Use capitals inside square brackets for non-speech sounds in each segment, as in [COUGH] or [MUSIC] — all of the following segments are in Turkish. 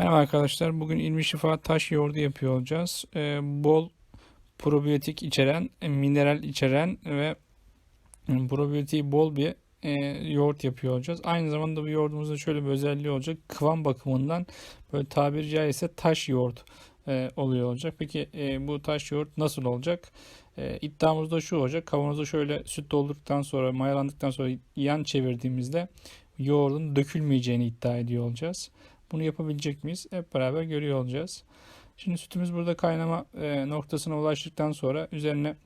Merhaba arkadaşlar. Bugün ilmi şifa taş yoğurdu yapıyor olacağız. Ee, bol probiyotik içeren, mineral içeren ve probiyotiği bol bir e, yoğurt yapıyor olacağız. Aynı zamanda bu yoğurdumuzda şöyle bir özelliği olacak. Kıvam bakımından böyle tabiri caizse taş yoğurt e, oluyor olacak. Peki e, bu taş yoğurt nasıl olacak? E, iddiamız da şu olacak. Kavanoza şöyle süt doldurduktan sonra, mayalandıktan sonra yan çevirdiğimizde yoğurdun dökülmeyeceğini iddia ediyor olacağız. Bunu yapabilecek miyiz? Hep beraber görüyor olacağız. Şimdi sütümüz burada kaynama e, noktasına ulaştıktan sonra üzerine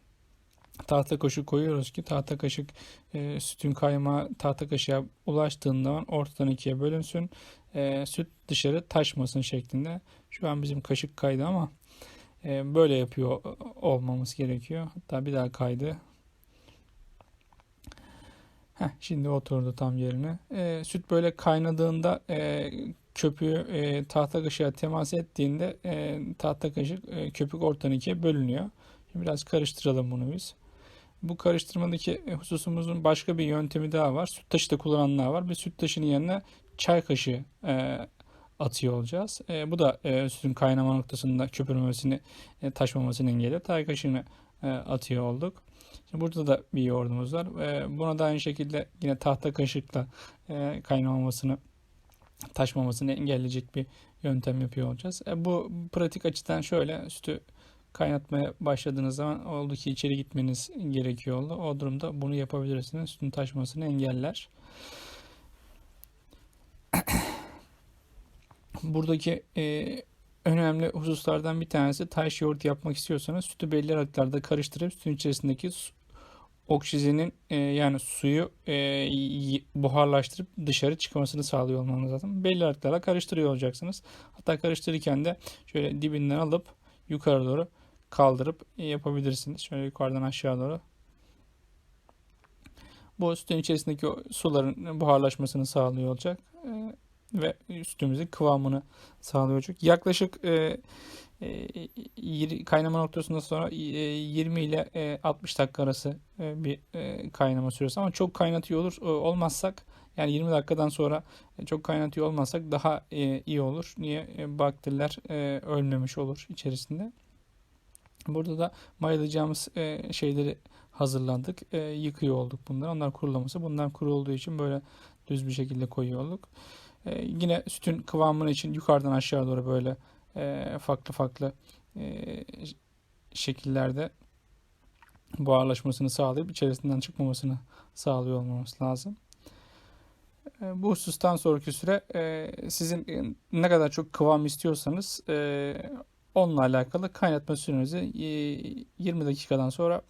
tahta kaşık koyuyoruz ki tahta kaşık e, sütün kaymağı tahta kaşığa ulaştığında ortadan ikiye bölünsün. E, süt dışarı taşmasın şeklinde. Şu an bizim kaşık kaydı ama böyle yapıyor olmamız gerekiyor. Hatta bir daha kaydı. Heh, şimdi oturdu tam yerine. E, süt böyle kaynadığında e, köpüğü e, tahta kaşığa temas ettiğinde e, tahta kaşık e, köpük ortadan ikiye bölünüyor. Şimdi biraz karıştıralım bunu biz. Bu karıştırmadaki hususumuzun başka bir yöntemi daha var. Süt taşı da kullananlar var. Bir süt taşının yanına çay kaşığı e, atıyor olacağız. E, bu da e, sütün kaynama noktasında köpürmemesini, e, taşmamasını engelliyor. Çay kaşığını e, atıyor olduk. Şimdi burada da bir yoğurdumuz var. E, buna da aynı şekilde yine tahta kaşıkla e, kaynamamasını taşmamasını engelleyecek bir yöntem yapıyor olacağız. E, bu pratik açıdan şöyle sütü kaynatmaya başladığınız zaman oldu ki içeri gitmeniz gerekiyor oldu. O durumda bunu yapabilirsiniz. Sütün taşmasını engeller. [COUGHS] Buradaki e, önemli hususlardan bir tanesi taş yoğurt yapmak istiyorsanız sütü belli aralıklarda karıştırıp sütün içerisindeki oksijenin e, yani suyu e, buharlaştırıp dışarı çıkmasını sağlıyor olmanız lazım. Belli aralıklarla karıştırıyor olacaksınız. Hatta karıştırırken de şöyle dibinden alıp yukarı doğru kaldırıp yapabilirsiniz. Şöyle yukarıdan aşağı doğru. Bu sütün içerisindeki suların buharlaşmasını sağlıyor olacak. E, ve sütümüzün kıvamını sağlıyor olacak. Yaklaşık e, e, kaynama noktasından sonra 20 e, ile 60 dakika arası bir kaynama süresi ama çok kaynatıyor olur olmazsak yani 20 dakikadan sonra çok kaynatıyor olmazsak daha iyi olur. Niye? Bakteriler ölmemiş olur içerisinde. Burada da mayalayacağımız şeyleri hazırladık. Yıkıyor olduk bunları. Onlar kurulaması. Bunlar kuru olduğu için böyle düz bir şekilde koyuyor olduk. Yine sütün kıvamını için yukarıdan aşağı doğru böyle e, farklı farklı e, şekillerde buharlaşmasını sağlayıp içerisinden çıkmamasını sağlıyor olmamız lazım. E, bu husustan sonraki süre e, sizin ne kadar çok kıvam istiyorsanız e, onunla alakalı kaynatma sürenizi e, 20 dakikadan sonra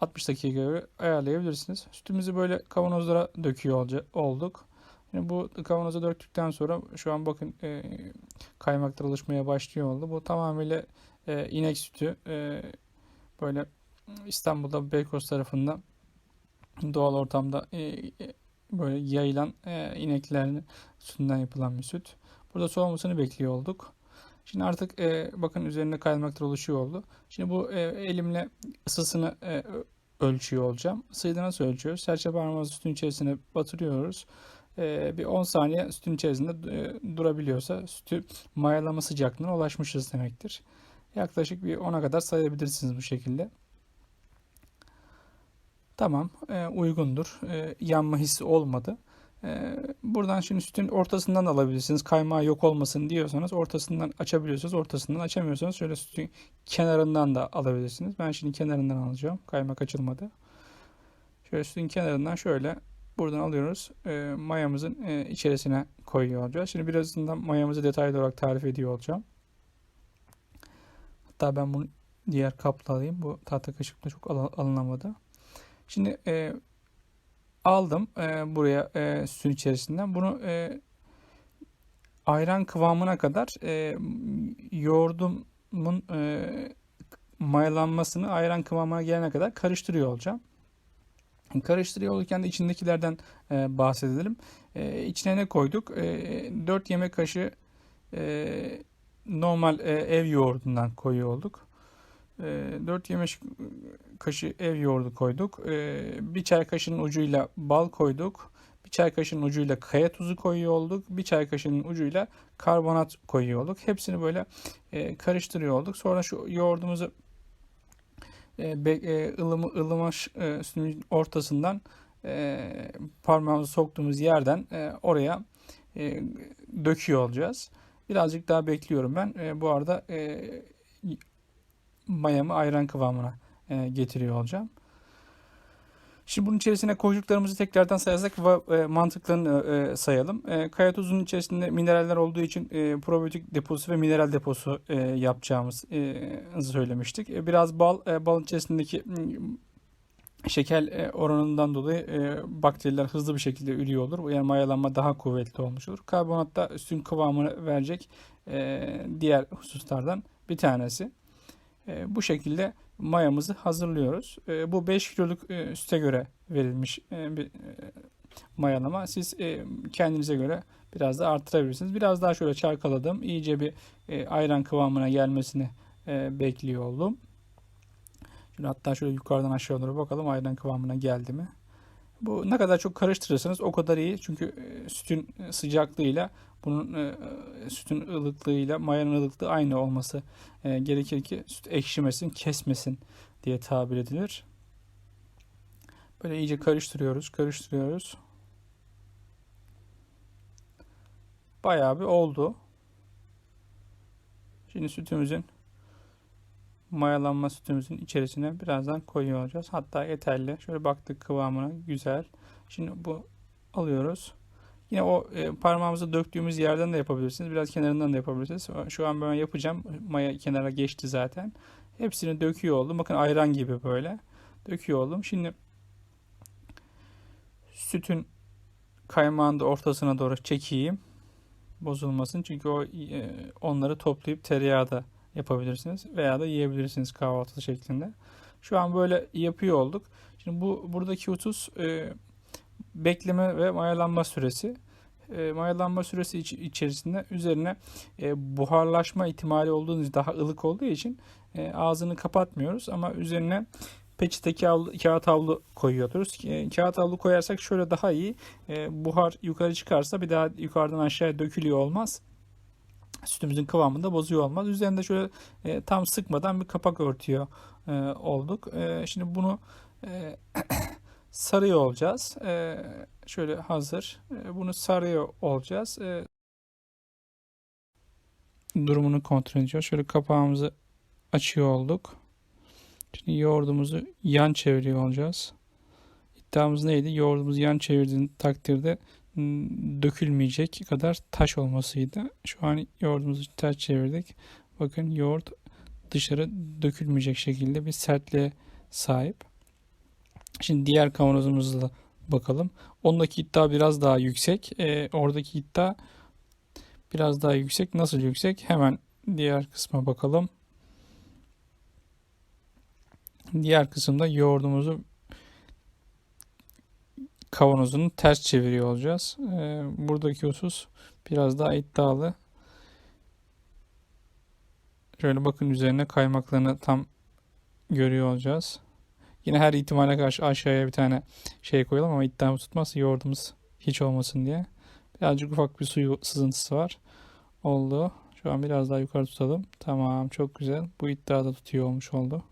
60 dakikaya ayarlayabilirsiniz. Sütümüzü böyle kavanozlara döküyor olduk. Yani bu kavanoza döktükten sonra şu an bakın e, kaymaklar oluşmaya başlıyor oldu. Bu tamamıyla e, inek sütü e, böyle İstanbul'da Beykoz tarafında doğal ortamda e, e, böyle yayılan e, ineklerin sütünden yapılan bir süt. Burada soğumasını bekliyor olduk. Şimdi artık e, bakın üzerinde kaymaklar oluşuyor oldu. Şimdi bu e, elimle ısısını e, ölçüyor olacağım. Isıyı nasıl ölçüyoruz? Serçe parmağımızı sütün içerisine batırıyoruz. Ee, bir 10 saniye sütün içerisinde e, durabiliyorsa sütü mayalama sıcaklığına ulaşmışız demektir. Yaklaşık bir 10'a kadar sayabilirsiniz bu şekilde. Tamam, e, uygundur. E, yanma hissi olmadı. buradan şimdi sütün ortasından alabilirsiniz. Kaymağı yok olmasın diyorsanız ortasından açabiliyorsanız ortasından açamıyorsanız şöyle sütün kenarından da alabilirsiniz. Ben şimdi kenarından alacağım. Kaymak açılmadı. Şöyle sütün kenarından şöyle Buradan alıyoruz. E, mayamızın e, içerisine koyuyor olacağız. Şimdi birazından mayamızı detaylı olarak tarif ediyor olacağım. Hatta ben bunu diğer kapla alayım. Bu tahta kaşıkla çok al alınamadı. Şimdi e, aldım e, buraya e, sütün içerisinden. Bunu e, ayran kıvamına kadar e, yoğurdumun e, mayalanmasını ayran kıvamına gelene kadar karıştırıyor olacağım. Karıştırıyor olurken de içindekilerden e, bahsedelim. E, içine ne koyduk? E, 4 yemek kaşığı e, normal e, ev yoğurdundan koyuyor olduk. E, 4 yemek kaşığı ev yoğurdu koyduk. E, bir çay kaşığının ucuyla bal koyduk. Bir çay kaşığının ucuyla kaya tuzu koyuyor olduk. Bir çay kaşığının ucuyla karbonat koyuyor olduk. Hepsini böyle e, karıştırıyor olduk. Sonra şu yoğurdumuzu e, e, ılımı, ılımaş e, sütün ortasından e, parmağımızı soktuğumuz yerden e, oraya e, döküyor olacağız. Birazcık daha bekliyorum ben. E, bu arada e, mayamı ayran kıvamına e, getiriyor olacağım. Şimdi bunun içerisine koyduklarımızı tekrardan sayarsak ve e, mantıklarını e, sayalım. E, kaya tuzunun içerisinde mineraller olduğu için e, probiyotik deposu ve mineral deposu e, yapacağımızı e, söylemiştik. E, biraz bal, e, balın içerisindeki m, şeker e, oranından dolayı e, bakteriler hızlı bir şekilde ürüyor olur. Yani mayalanma daha kuvvetli olmuş olur. Karbonat da sütün kıvamını verecek e, diğer hususlardan bir tanesi. E, bu şekilde mayamızı hazırlıyoruz. E, bu 5 kiloluk e, süte göre verilmiş e, bir e, mayalama. Siz e, kendinize göre biraz da arttırabilirsiniz. Biraz daha şöyle çalkaladım. İyice bir ayran kıvamına gelmesini e, bekliyor oldum. Şimdi hatta şöyle yukarıdan aşağı doğru bakalım ayran kıvamına geldi mi? Bu ne kadar çok karıştırırsanız o kadar iyi. Çünkü e, sütün sıcaklığıyla bunun e, sütün ılıklığıyla mayanın ılıklığı aynı olması e, gerekir ki süt ekşimesin, kesmesin diye tabir edilir. Böyle iyice karıştırıyoruz, karıştırıyoruz. Bayağı bir oldu. Şimdi sütümüzün mayalanma sütümüzün içerisine birazdan koyuyor olacağız. Hatta yeterli. Şöyle baktık kıvamına güzel. Şimdi bu alıyoruz. Yine o e, parmağımızı döktüğümüz yerden de yapabilirsiniz. Biraz kenarından da yapabilirsiniz. Şu an ben yapacağım. Maya kenara geçti zaten. Hepsini döküyor oldum. Bakın ayran gibi böyle. Döküyor oldum. Şimdi sütün kaymağını da ortasına doğru çekeyim. Bozulmasın. Çünkü o e, onları toplayıp tereyağı da yapabilirsiniz veya da yiyebilirsiniz kahvaltı şeklinde. Şu an böyle yapıyor olduk. Şimdi bu buradaki husus e, bekleme ve mayalanma süresi. E, mayalanma süresi iç, içerisinde üzerine e, buharlaşma ihtimali olduğu için daha ılık olduğu için e, ağzını kapatmıyoruz ama üzerine peçete kağıt, kağıt havlu koyuyoruz. E, kağıt havlu koyarsak şöyle daha iyi. E, buhar yukarı çıkarsa bir daha yukarıdan aşağıya dökülüyor olmaz sütümüzün kıvamını da bozuyor olmaz. Üzerinde şöyle e, tam sıkmadan bir kapak örtüyor e, olduk. E, şimdi bunu e, [COUGHS] sarıyor olacağız. E, şöyle hazır. E, bunu sarıyor olacağız. E, durumunu kontrol ediyor. Şöyle kapağımızı açıyor olduk. Şimdi yoğurdumuzu yan çeviriyor olacağız. İddiamız neydi? Yoğurdumuzu yan çevirdiğin takdirde dökülmeyecek kadar taş olmasıydı. Şu an yoğurdumuzu ters çevirdik. Bakın yoğurt dışarı dökülmeyecek şekilde bir sertliğe sahip. Şimdi diğer kavanozumuzla bakalım. Ondaki iddia biraz daha yüksek. E, oradaki iddia biraz daha yüksek. Nasıl yüksek? Hemen diğer kısma bakalım. Diğer kısımda yoğurdumuzu kavanozunu ters çeviriyor olacağız. Ee, buradaki husus biraz daha iddialı. Şöyle bakın üzerine kaymaklarını tam görüyor olacağız. Yine her ihtimale karşı aşağıya bir tane şey koyalım ama iddiamı tutmazsa yoğurdumuz hiç olmasın diye. Birazcık ufak bir suyu sızıntısı var. Oldu. Şu an biraz daha yukarı tutalım. Tamam çok güzel. Bu iddia da tutuyor olmuş oldu.